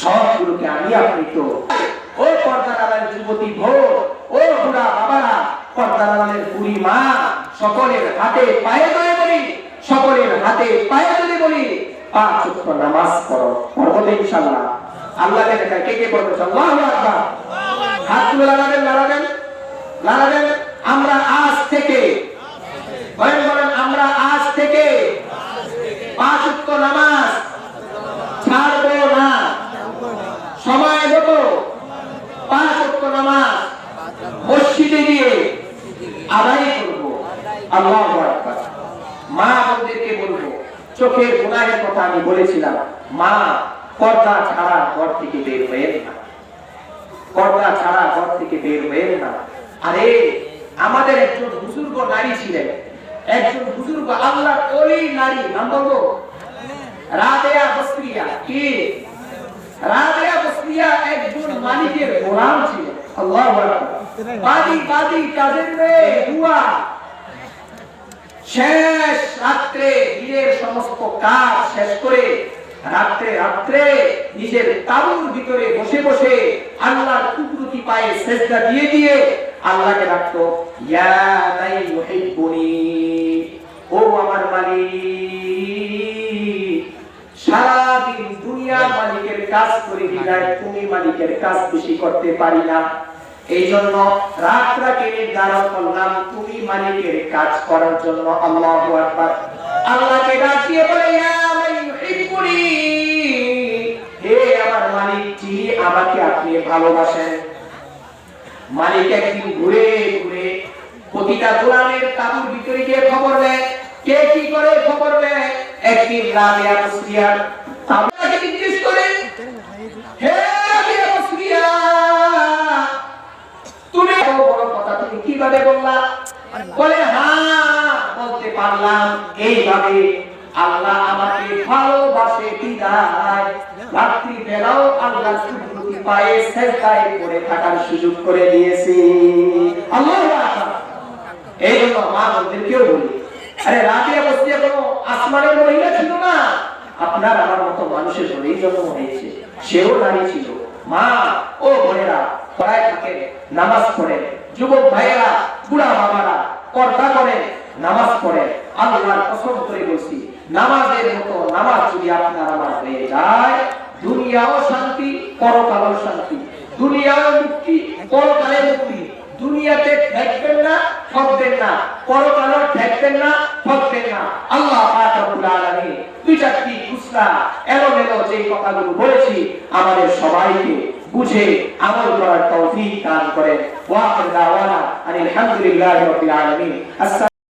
সবগুলোকে আমি আপনি তো ও পর্দারালের যুবতী ভোর, ও বুড়া বাবারা পর্দারালের বুড়ি মা, সকলের হাতে পায়ে ধরে বলি, সকলের হাতে পায়ে ধরে বলি, পাঁচ নামাজ পড়ো, পড়ব ইনশাআল্লাহ। আল্লাহকে কে কে পড়বে আল্লাহু আকবার। হাত তুলে লাগাবেন লাগাবেন লাগাবেন আমরা আজ থেকে বলেন বলেন আমরা আজ থেকে পাঁচ ওয়াক্ত নামাজ ছাড়বো না সময় মতো পাঁচ ওয়াক্ত নামাজ মসজিদে গিয়ে আদায় করব। আল্লাহ মা বোনদেরকে বলব, চোখের গুনাহের কথা আমি বলেছিলাম, মা, পর্দা ছাড়া ঘর থেকে বের হয়ে না। পর্দা ছাড়া ঘর থেকে বের হয়ে না। আরে, আমাদের একজন বুজুর্গ নারী ছিলেন। একজন বুজুর্গ আল্লাহ ওই নারী, নাম বলব? রাবেয়া বসরিয়া। কি? রাবেয়া বসরিয়া একজন মালিকের গোলাম ছিলেন। আল্লাহু আকবার। বাদি বাদি কাজের মেয়ে? বুয়া। শেষ রাত্রে দিনের সমস্ত কাজ শেষ করে রাত্রে রাত্রে নিজের তাবুর ভিতরে বসে বসে আল্লাহর কুদরতি পায়ে সেজদা দিয়ে দিয়ে আল্লাহকে ডাকতো, ইয়া নাই মুহিব্বুনি, ও আমার মালিক, সারাদিন দুনিয়া মালিকের কাজ করে বিদায়, তুমি মালিকের কাজ বেশি করতে পারি না। এই জন্য রাতটাকে তুমি মালিকের কাজ করার জন্য আল্লাহ আল্লাহকে ডাকিয়ে বলে হে আমার মালিক, যিনি আমাকে আপনি ভালোবাসেন। মালিক একদিন ঘুরে ঘুরে প্রতিটা গোলামের তাবুর ভিতরে গিয়ে খবর নেয়। কে কি করে খবর নেয়? একদিন রাবিয়া তুমি কীভাবে বললা বলে হ্যাঁ বলতে পারলাম। এইভাবে আল্লাহ আমাকে ভালোবাসে আল্লাহ পায়ে থাকার সুযোগ করে এই জন্য মা বলি, আরে কোনো আসমানের মহিলা ছিল না? আপনার আমার মতো মানুষের জন্যই জন্ম হয়েছে। সেও নারী ছিল। মা, ও বোনেরা পড়ায় থাকেন নামাজ পড়েন যুবক ভাইয়েরা, বুড়া বাবারা পর্দা করেন নামাজ পড়েন আল্লাহর কসম করে বলছি, নামাজের মতো নামাজ যদি আপনার আমার হয়ে যায়, দুনিয়াও শান্তি, পরকালও শান্তি। দুনিয়াও মুক্তি, পরকালে মুক্তি। দুনিয়াতে ঠেকবেন না, ঠকবেন না। পরকালও ঠেকবেন না, ঠকবেন না। আল্লাহ পাক রব্বুল আলামিন দুই চারটি খুচরা এলোমেলো যে কথাগুলো বলেছি, আমাদের সবাইকে বুঝে আমল করার তৌফিক দান করেন। ওয়া আখির দাওয়ানা আনিল হামদুলিল্লাহি রাব্বিল আলামিন।